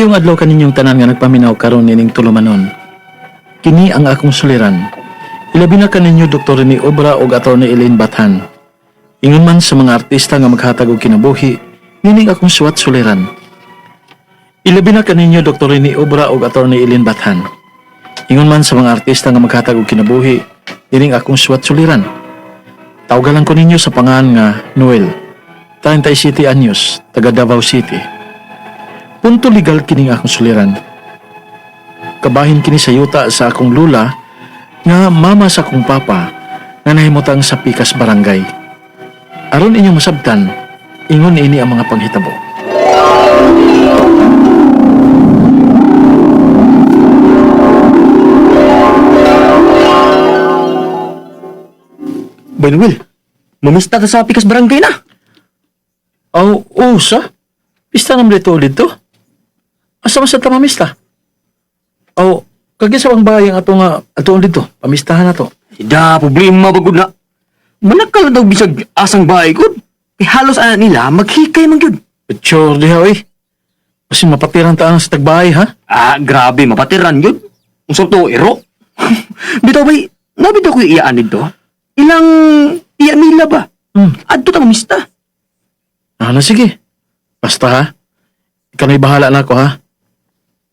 Maayong adlaw kaninyong tanan nga nagpaminaw karon nining tulumanon. Kini ang akong suliran. Ilabi na kaninyo Dr. ni Obra ug Atty. Elaine Bathan. Ingon man sa mga artista nga maghatag og kinabuhi, nining akong suwat suliran. Ilabi na kaninyo Dr. ni Obra ug Atty. Elaine Bathan. Ingon man sa mga artista nga maghatag og kinabuhi, nining akong suwat suliran. Tawgalan ko ninyo sa pangalan nga Noel. 37 anyos, taga Davao City. Punto legal kining akong suliran. Kabahin kini sa yuta sa akong lula nga mama sa akong papa nga nahimutang sa Pikas Barangay. Aron inyong masabtan, ingon ini ang mga panghitabo. Benwil, mamista ta sa Pikas Barangay na. Aw, oh, sa? Pista naman dito ulit to? Asa man sa tamamista? Aw, kagi sa bang bahay ang ato nga ato ulit to? Pamistahan na to. Da, problema bagod na. Manakal daw bisag asang bahay ko. Kay halos ana nila maghikay man gyud. Sure, diha, oy. Kasi mapatiran taan sa tagbahay, ha? Ah, grabe mapatiran gyud. Unsa to ero? Bitaw bay, nabitaw ko iyaan dito. Ilang iya nila ba? Hmm. Adto ta mamista. Ah, na sige. Basta ha. Ikaw na'y bahala na ako ha.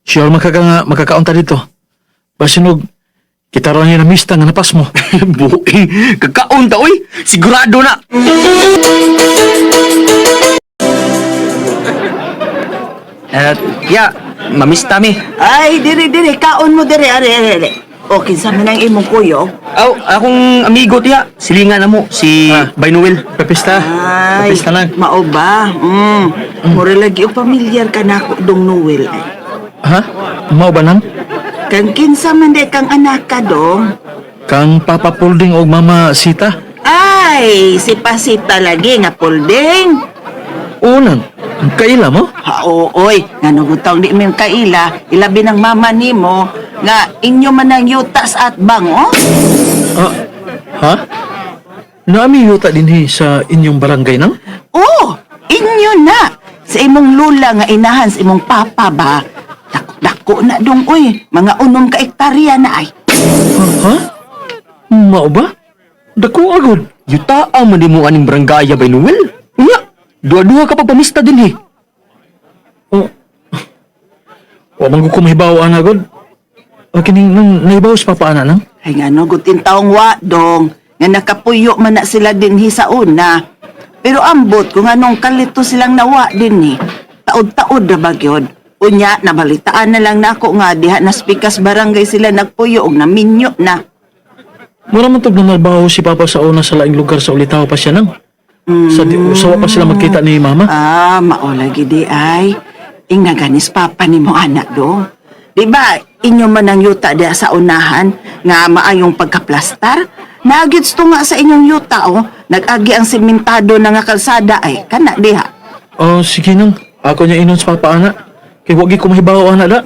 Sure makaka nga makakaunta dito. Basinog, kita rin na mista nga napas mo. Buing, kakaon ta oy. Sigurado na. Eh, ya, mamista mi. Ay, diri diri kaon mo diri ari ari. ari. O kinsa man ang imong kuyo? Aw, akong amigo tiya, silingan na mo, si Ah. Bay Noel. Pepista. Ay, Pepista lang. mao ba? Mm. Mura lagi o pamilyar ka na ako dong Noel. ay. Ha? Mao ba nang? Kang kinsa man de kang anak ka dong? Kang Papa Pulding o Mama Sita? Ay, si Pasita lagi nga pulding. Unang, ang kaila mo? Ha, oy, nga nugutong di min kaila, ilabi ng mama nimo nga inyo man ang yutas at bango. Ah, ha? Naami yuta din hi sa inyong barangay nang? Oh, inyo na. Sa imong lula nga inahan sa imong papa ba? Dako-dako na dong uy, mga unom ka ektarya na ay. Ha? Mao ba? Dako agod. Yuta ang man mo aning barangaya Bay Noel. Unya, duha-duha ka pa pamista din eh. Oh. Wa man ko kumahibaw ana god. O kining nang naibaw sa papa ana nang? Ay nga no, gutin taong wa dong. Nga nakapuyo man na sila din hi sa una. Pero ambot kung anong kalito silang nawa din ni. Taod-taod na bagyod. Unya, nabalitaan na lang nako nga diha na spikas barangay sila nagpuyo og naminyo na. Mura man tog nanabaho si papa sa una sa laing lugar sa ulitaw pa siya nang. Sa di usawa pa sila magkita ni mama. Ah, maulagi di ay. Inga ganis papa ni mo anak do. Di ba, inyo man ang yuta diya sa unahan nga maayong pagkaplastar? Nagits to nga sa inyong yuta oh. Nag-agi ang simentado na nga kalsada ay kana diha. Oh, sige nang. Ako niya inon sa papa ana. Kay wagi ko mahibaw ana da.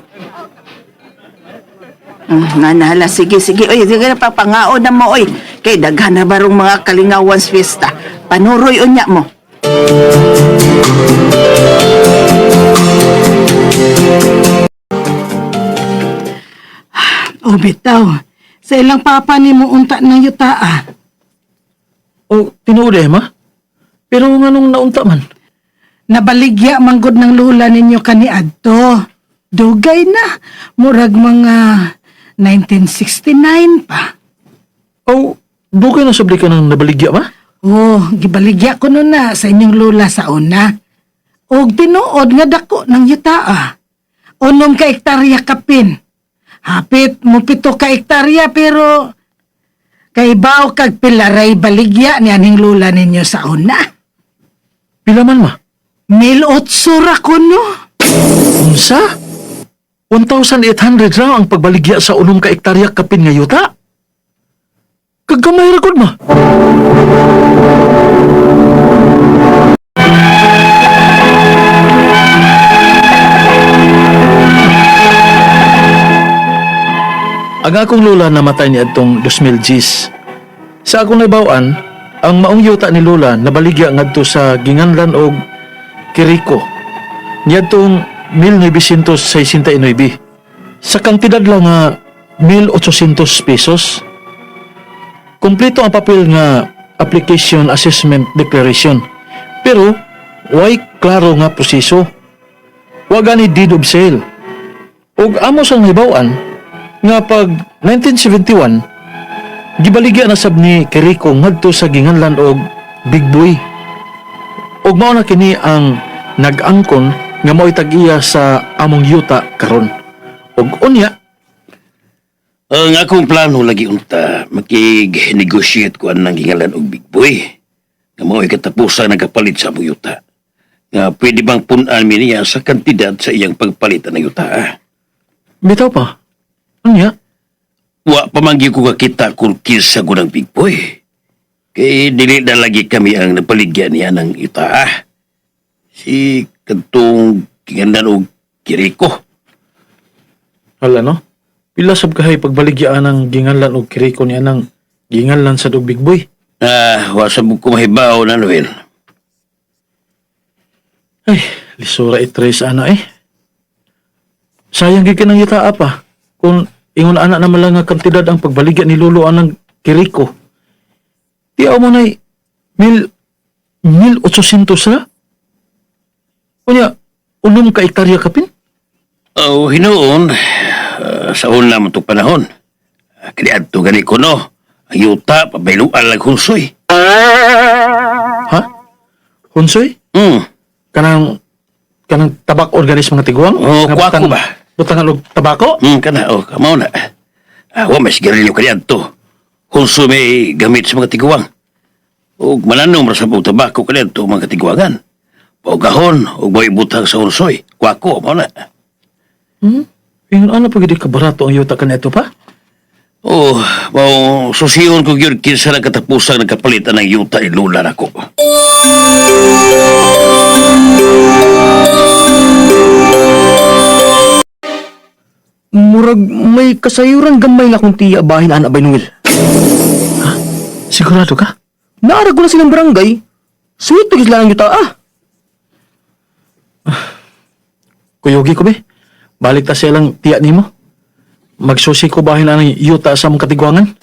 Mm, nga nahala, sige, sige. Oy, sige na papangao na mo, oy. Kay daghan na barong mga kalingawan sa fiesta. Panuroy unya mo. O bitaw, sa ilang papa ni mo unta ng yuta ah. Oh, tinuod eh ma. Pero nganong naunta man? Nabaligya manggod ng lula ninyo kani adto. Dugay na, murag mga 1969 pa. Oh, dugay na sabli ka ng nabaligya ma? Oh, gibaligya ko nun na sa inyong lula sa una. Og tinuod nga dako ng yuta ah. Unom ka ektarya kapin. Hapit mo pito ka ektarya pero kay baw kag pilaray baligya ni aning lula ninyo sa una. Pila man ma? Mil otsura ko no. Unsa? 1,800 raw ang pagbaligya sa unom ka ektarya kapin nga yuta. Kagamay ra gud ma. Ang akong lula namatay ni adtong 2000 Gs. Sa akong naibawan, ang maong yuta ni Lula nabaligya ngadto sa Ginganlan og Kiriko. Niadtong 1969 sa kantidad lang nga 1,800 pesos. Kompleto ang papel nga application assessment declaration. Pero, way klaro nga proseso. Wa gani deed of sale. Ug amo sang hibaw-an nga pag 1971 gibaligya na sab ni Kiriko ngadto sa ginganlan og Big Boy. Ug mao na kini ang nag-angkon nga mo'y tag-iya sa among yuta karon. Ug unya, Ang akong plano lagi unta, makig-negotiate ko ang gingalan og big boy. Nga mao'y katapusan nagapalit sa among yuta. Nga pwede bang punan mi niya sa kantidad sa iyang pagpalitan ng yuta. ah? bitaw pa. Unya, Wa pamanggi ko kakita kung kisa ko ng big boy. Kay dili na lagi kami ang napaligyan niya ng yuta. ah. Si kantong gingalan og Kiriko. hala no? Pila sab kahay pagbaligyan ng ginganlan og Kiriko niya ng ginganlan sa dog Big Boy. Ah, wa sa ko mahibaw na Noel. Ay, lisura itres ana eh. Sayang gid kanang yuta pa. Kung ingon ana na lang nga kantidad ang pagbaligya ni Lolo anang Kiriko. Di mo na mil mil 800 na. Unya, unom ka ektarya kapin? Oh, hinoon, ah, sa una mo itong panahon. Uh, Kaya ato gani ko no, ang yuta, pabayluan lang hunsoy. Ha? Hunsoy? Hmm, Kanang kanang tabak organismo nga tiguang? Oh, Nga kwako butang- ba? Butangan og tabako? hmm, kana, oh, kamaw na. Ah, wa may sigarilyo kaya may gamit sa mga tiguang. O malanom ra sa mga tabako kaya ato mga tiguangan. Paugahon, o boy butang sa hunsoy. Kwako, mao na. Hmm? Ingon ano pa gid ka barato ang yuta kanito pa? Oh, mao susiyon ko gyud kinsa na katapusan nagkapalitan ng yuta ilula nako. Murag may kasayuran gamay na kung tiya bahin ana bay Noel. Sigurado ka? Naarag ko na silang barangay. Sweet to gisla ng yuta ah. Kuyogi ko be. Balik ta silang tiya nimo. Magsusi ko bahin ang yuta sa mong katigwangan.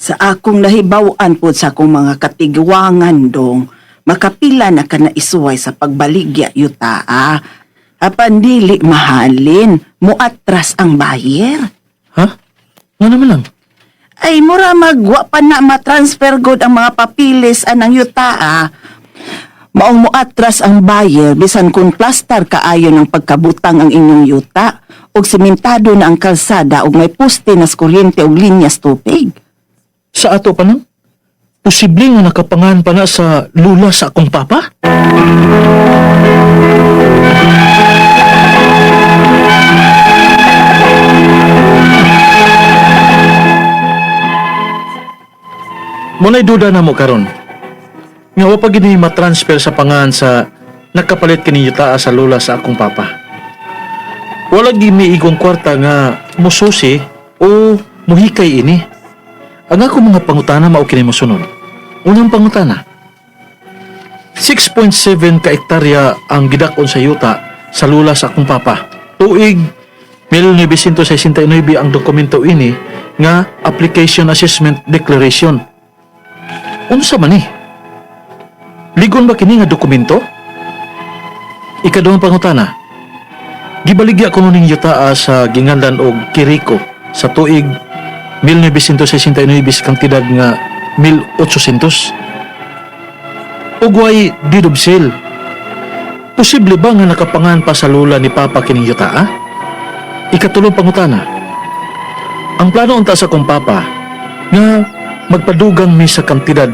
Sa akong nahibawan po sa akong mga katigwangan dong, makapila na ka na isuway sa pagbaligya yuta ah. Apan dili mahalin, muatras ang bayer. Ha? Nga naman lang. Ay, mura magwa pa na matransfer god ang mga papilis anang yuta ah. Maong muatras ang buyer bisan kung plaster kaayo ng pagkabutang ang inyong yuta og simentado na ang kalsada og may poste nas kuryente og linyas tubig. Sa ato pa nang? Posible nga nakapangan pa na sa lula sa akong papa? Muna'y duda na mo karon. Nga wa pa gini matransfer sa pangan sa nakapalit kini yuta sa lula sa akong papa. Wala gini igong kwarta nga mususi o muhikay ini. Ang ako mga pangutana mao kini mosunod. Unang pangutana. 6.7 ka ektarya ang gidakon sa yuta sa lula sa akong papa. Tuig 1969 ang dokumento ini nga Application Assessment Declaration. Unsa man ni? Ligon ba kini nga dokumento? Ikaduhang pangutana. Gibaligya ko ning yuta sa gingandan og Kiriko sa tuig 1969 kantidad nga 1,800. Ugway sale. Posible ba nga nakapangan pa sa lula ni Papa kining yuta, ah? Ikatulong pangutana. Ang plano unta sa kong Papa nga magpadugang mi sa kantidad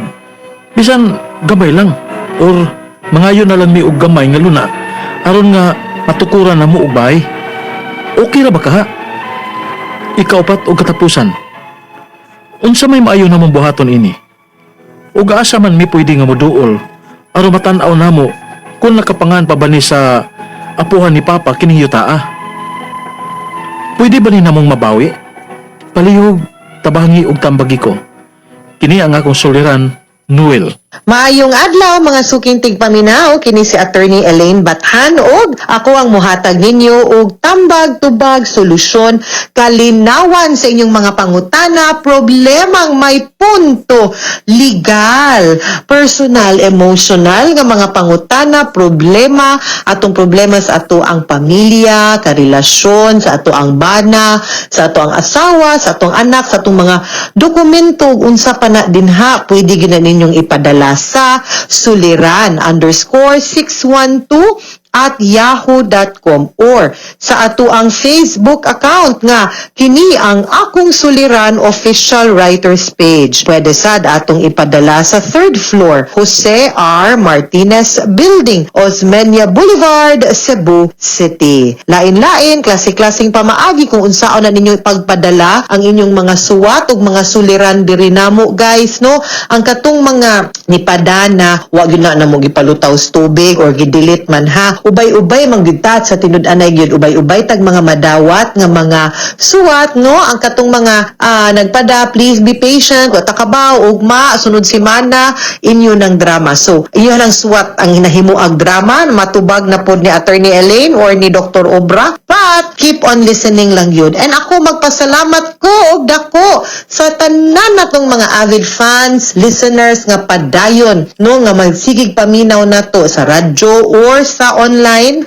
bisan gamay lang or mangayo na lang mi og gamay nga luna aron nga matukuran na mo bahay. Okay ra ba ka? ha? Ikaupat og katapusan. Unsa may maayo namang buhaton ini? Ug asa man mi pwede nga moduol aron matan-aw namo kung nakapangan pa ba ni sa apuhan ni Papa kining yutaa. Pwede ba ni namong mabawi? Palihog, tabangi ug tambagi ko. Kini ang akong suliran, Noel. Maayong adlaw mga suking tigpaminaw kini si attorney Elaine Bathan og ako ang muhatag ninyo og tambag tubag solusyon. Kalinawan sa inyong mga pangutana problemang may punto legal personal emotional nga mga pangutana problema atong problema sa ato ang pamilya karelasyon sa ato ang bana sa ato ang asawa sa atong anak sa atong mga dokumento ug unsa pa na dinha pwede gina ninyong ipadala sa suliran underscore 612 at yahoo.com or sa ato ang Facebook account nga kini ang akong suliran official writers page. Pwede sad atong ipadala sa third floor Jose R. Martinez Building, Osmeña Boulevard, Cebu City. Lain-lain, klase-klaseng pamaagi kung unsaon na ninyo ipagpadala ang inyong mga suwat ug mga suliran diri namo guys no. Ang katong mga nipadana wa gyud na namo gipalutaw tubig or gidelete man ha ubay-ubay manggidtat sa tinud-anay gyud. Ubay-ubay tag mga madawat nga mga suwat no? Ang katong mga ah, nagpada please be patient wa ta kabaw ugma sunod semana inyo ng drama. So iyon ang suwat ang hinahimo ang drama. Matubag na pod ni attorney Elaine or ni Dr. Obra. But keep on listening lang yun. And ako magpasalamat ko og dako sa tanan natong mga avid fans listeners nga padayon no? Nga magsigig paminaw nato sa radyo or sa online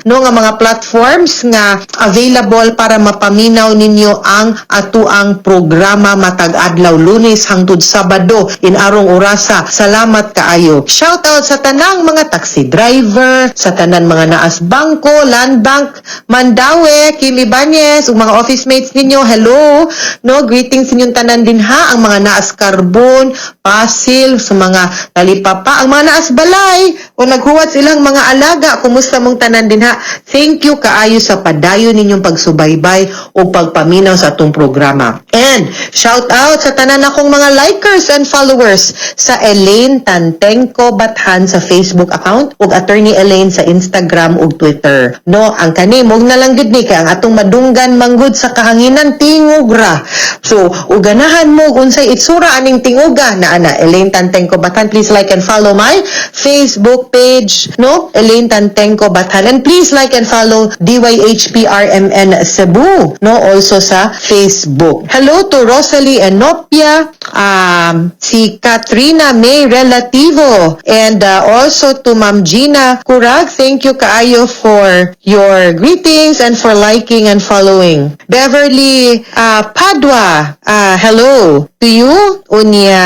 no nga mga platforms nga available para mapaminaw ninyo ang atuang programa matag adlaw lunes hangtod sabado in arong orasa. Salamat kaayo. Shout out sa tanang mga taxi driver sa tanan mga naas bangko land bank Mandawi Kim Ibanez mga office mates ninyo. Hello. No greetings inyong tanan din ha ang mga naas carbon pasil sa mga talipapa. Ang mga naas balay o naghuwat silang mga alaga kumusta mong tanan din ha? Thank you kaayo sa padayon ninyong pagsubaybay o pagpaminaw sa atong programa. And shout out sa tanan akong mga likers and followers sa Elaine Tantenko Bathan sa Facebook account ug attorney Elaine sa Instagram ug Twitter. No ang kani mog na lang gid ni kay ang atong madunggan manggod sa kahanginan tingog ra so ug ganahan mo unsay itsura aning tinguga na ana. Elaine Tantenko Bathan please like and follow my Facebook page no? Elaine Tantenko Bathan. And please like and follow DYHPRMN Cebu no? Also sa Facebook. Hello to Rosalie Enopia um, si Katrina May Relativo and uh, also to Ma'am Gina Kurag. Thank you kaayo for your greetings and for liking and following. Beverly uh, Padua uh, hello to you unya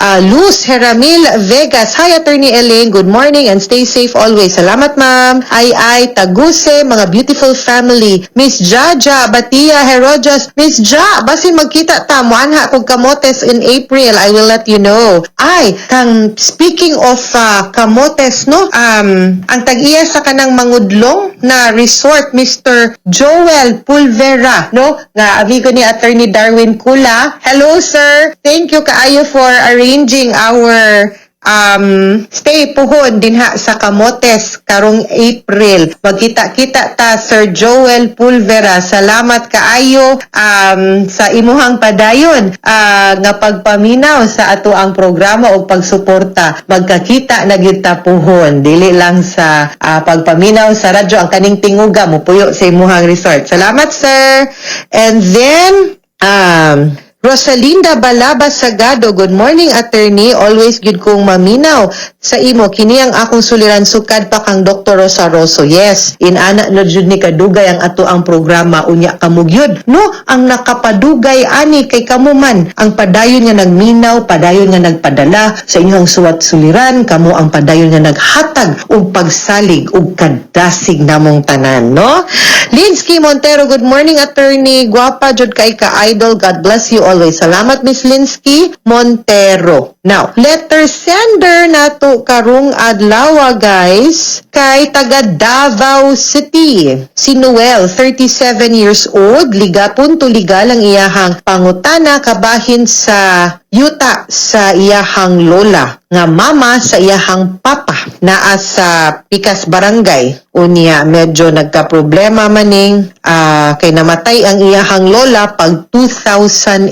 uh, Luz Heramil Vegas. Hi attorney Elaine. Good morning and stay safe always. Salamat ma'am. Ay ay Taguse mga beautiful family. Miss Jaja Batia Herojas Miss Ja basin magkita ta muanha kog kamotes in April. I will let you know. Ay kang speaking of uh, kamotes no? Um ang tag-iya sa kanang mangudlong na resort Mr. Joel Pulvera no? Nga amigo ni attorney Darwin Kula. Hello sir. Thank you kaayo for arranging our um stay puhon dinha sa Kamotes karong April. Magkita-kita ta Sir Joel Pulvera. Salamat kaayo um sa imuhang padayon ah, nga pagpaminaw sa ato ang programa o pagsuporta. Magkakita na gyud ta puhon. Dili lang sa ah, pagpaminaw sa radyo ang kaning tinguga. Mo puyo sa imuhang resort. Salamat sir. And then um Rosalinda Balaba Sagado, good morning attorney. Always good kong maminaw sa imo. Kini ang akong suliran sukad pa kang Dr. Rosa Rosso. Yes, inana na jud ni kadugay ang ato ang programa unya kamugyod. No, ang nakapadugay ani kay kamo man ang padayon nga nagminaw, padayon nga nagpadala sa inyong suwat suliran, kamo ang padayon nga naghatag og pagsalig og kadasig namong tanan, no? Linsky Montero, good morning attorney. Guwapa jud kay ka idol. God bless you always. Salamat Miss Linsky Montero. Now, letter sender nato karong adlaw guys kay taga Davao City. Si Noel, 37 years old, ligapon to legal ang iyahang pangutana kabahin sa yuta sa iyahang lola nga mama sa iyahang papa naa sa Pikas Barangay. Unya medyo nagka-problema maning ah, kay namatay ang iyahang lola pag 2010.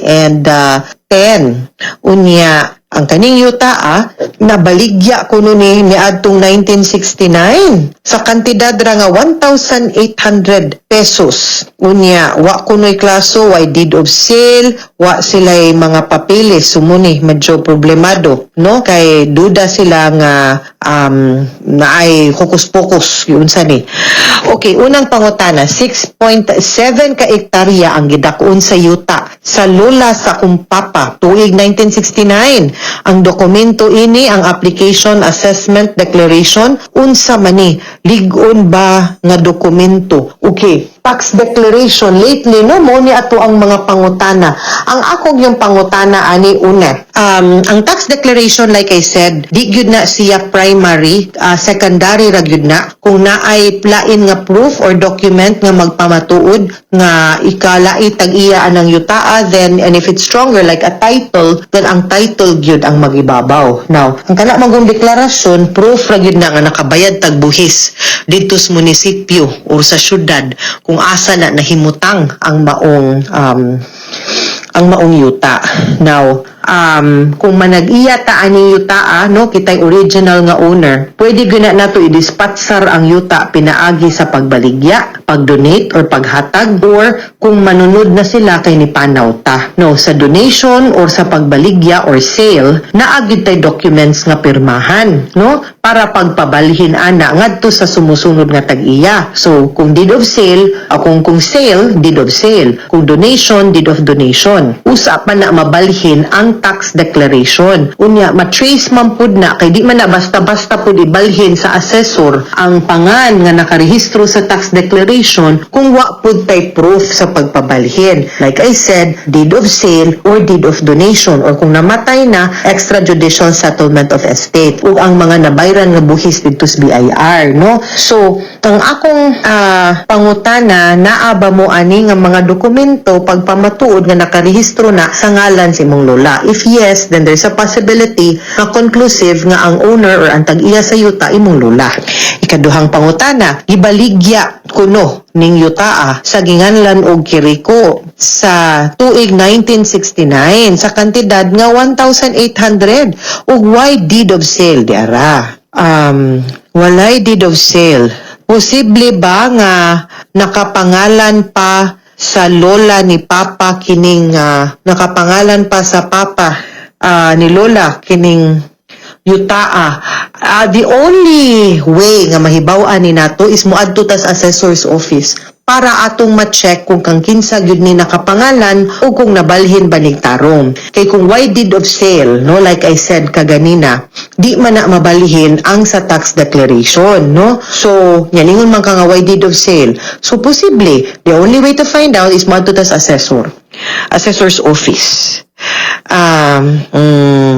Unya ang kaning yuta ah, nabaligya ko ni niadtong 1969 sa kantidad ra nga 1,800 pesos. Unya, wa kunoy klaso, wa deed of sale, wa sila'y mga papeles, sumuni, medyo problemado, no? Kay duda sila nga um, naay hokus-pokus, yun sa ni. Okay, unang pangutana, 6.7 ka ektarya ang gidakon sa yuta sa lola sa kumpapa tuig 1969 ang dokumento ini ang application assessment declaration unsa man ni ligon ba nga dokumento? Okay tax declaration. Lately no mo ni ato ang mga pangutana. Ang akong yung pangutana ani una um, ang tax declaration like I said di gyud na siya primary ah, secondary ra gyud na. Kung naay lain nga proof or document nga magpamatuod nga ikalait tag iya anang yutaa then and if it's stronger like a title then ang title gyud ang magibabaw. Now ang kana magong deklarasyon proof ra gyud na nga nakabayad tag buhis dito sa munisipyo o sa syudad. Kung asa na nahimutang ang maong um, ang maong yuta. Now, um, kung manag-iya ta ani yuta ah, no, kitay original nga owner, pwede gina nato i-dispatsar ang yuta pinaagi sa pagbaligya, pag-donate or paghatag or kung manunod na sila kay ni panaw ta. No, sa donation or sa pagbaligya or sale, naagid tay documents nga pirmahan, no? Para pagpabalhin ana ngadto sa sumusunod nga tag-iya. So, kung deed of sale, o kung kung sale, deed of sale. Kung donation, deed of donation. Usa pa na mabalhin ang tax declaration. Unya, matrace man pud na, kay di man na basta-basta pud ibalhin sa assessor ang pangan nga nakarehistro sa tax declaration kung wa pud tay proof sa pagpabalhin. Like I said, deed of sale or deed of donation or kung namatay na, extrajudicial settlement of estate o ang mga nabayran nga buhis dito sa BIR, no? So, ang akong ah, pangutana, naaba mo ani nga mga dokumento pagpamatuod nga nakarehistro na sa ngalan si mong lola. If yes, then there's a possibility na conclusive nga ang owner or ang tag-iya sa yuta imong lola. Ikaduhang pangutana, ibaligya kuno ning yutaa sa ginganlan og kiriko sa tuig 1969 sa kantidad nga 1,800 ug why deed of sale diara. Um, walay deed of sale. Posible ba nga nakapangalan pa sa lola ni Papa kining ah, nakapangalan pa sa Papa ah, ni Lola kining yutaa. Ah, the only way nga mahibaw-an ni nato is moadto ta sa assessor's office para atong ma-check kung kang kinsa gyud ni nakapangalan o kung nabalhin ba ni tarong. Kay kung why deed of sale, no, like I said kaganina, di man na mabalhin ang sa tax declaration, no? So, yaningon man ka nga why deed of sale. So, posible, the only way to find out is moadto ta sa assessor. Assessor's office. Um, mm,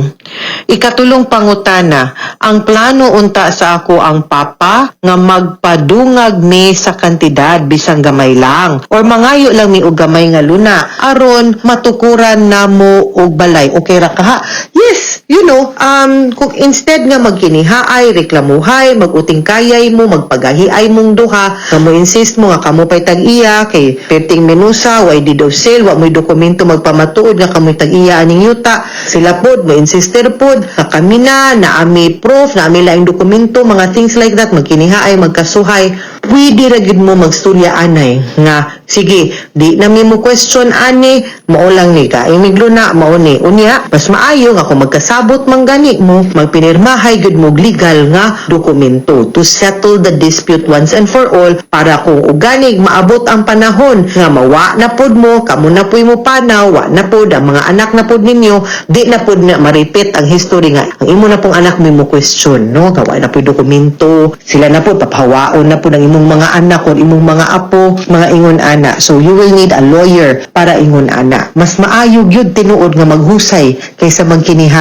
ikatulong pangutana, ang plano unta sa ako ang papa nga magpadungag mi sa kantidad bisang gamay lang or mangayo lang mi og gamay nga luna aron matukuran namo og balay. Okay ra ka yes you know um kung instead nga magkinihaay reklamuhay maguting kayay mo magpagahiay mong duha nga mo insist mo nga kamo pay tag-iya kay perting menusa why did of sale wa mo'y dokumento magpamatuod nga kamoy tag-iya aning yuta. Sila pod mo insister pod nga kami na naami proof naami laing dokumento mga things like that magkinihaay magkasuhay. Pwede ra gid mo magstorya anay nga sige di na mi mo question ani mao lang ni ka imiglo na mao ni. Unya mas maayo nga kung magkasabot man gani mo magpinirmahay gud mo legal nga dokumento to settle the dispute once and for all para kung uganig maabot ang panahon nga mawa na pod mo kamo na puy mo panaw wa na pod ang mga anak na pod ninyo di na pod na ma-repeat ang history nga ang imo na pong anak mi mo question no? Gawa na pod dokumento sila na pod papahawaon na pod ang imong mga anak o imong mga apo mga ingon ana. So you will need a lawyer para ingon ana. Mas maayo gyud tinuod nga maghusay kaysa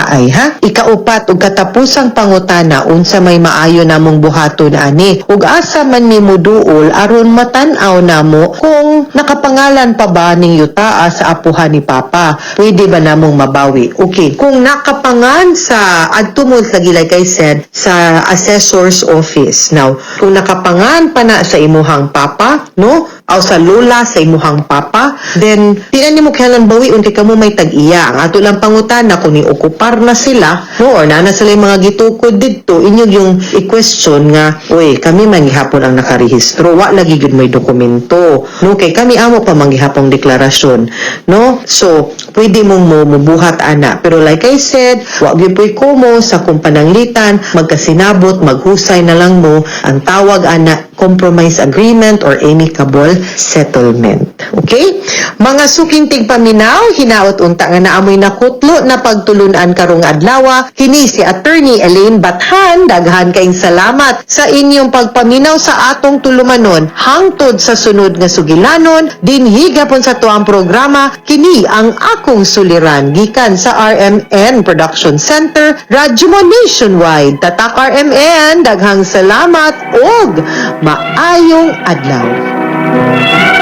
magkinihaay ha? Ikaupat ug katapusang pangutana unsa may maayo namong buhaton ani. Ug asa man nimo duol aron matan-aw namo kung nakapangalan pa ba ning yutaa sa apuhan ni papa. Pwede ba namong mabawi? Okay. Kung nakapang nakapangan sa adtumod lagi like I said sa assessor's office. Now, kung nakapangan pa na sa imuhang papa, no? O sa lola sa imuhang papa, then tinan nimo kailan bawi unti ka mo may tag-iya. Ang ato lang pangutana kung ni okupar na sila, no? or na na sila yung mga gitukod dito, inyo yung i-question nga, uy, kami manghihapon ang nakarehistro, wa lagi gud may dokumento. No, kay kami amo pa manghihapong deklarasyon, no? So, pwede mong mo mubuhat ana. Pero like I said, wa gyud po'y kumo sa kung pananglitan, magkasinabot, maghusay na lang mo ang tawag ana compromise agreement or amicable settlement. Okay? Mga suking tigpaminaw, hinaot unta nga naamoy nakutlo na pagtulunan karong adlaw, kini si Attorney Elaine Bathan, daghan kaing salamat sa inyong pagpaminaw sa atong tulumanon hangtod sa sunod nga sugilanon, dinhi gapon sa tuang programa, kini ang akong suliran gikan sa RMN Production Center, Radyo Mo Nationwide. Tatak RMN, daghang salamat og maayong adlaw. Thank you.